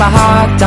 สาใจ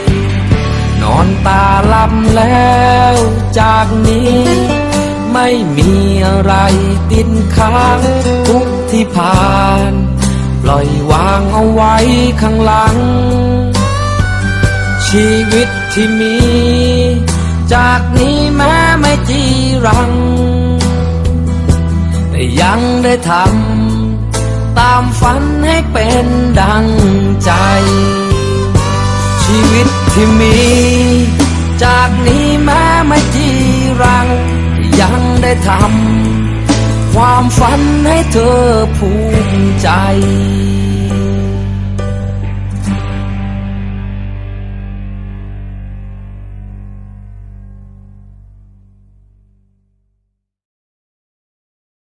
อนตาหลับแล้ว จากนี้ ไม่มีอะไรติดค้างทุกที่ผ่าน ปล่อยวางเอาไว้ข้างหลัง ชีวิตที่มี จากนี้แม้ไม่จีรัง แต่ยังได้ทำตามฝันให้เป็นดังใจ ชีวิตที่มี จากนี้แม้ไม่จีรัง ยังได้ทำความฝันให้เธอภูมิใจ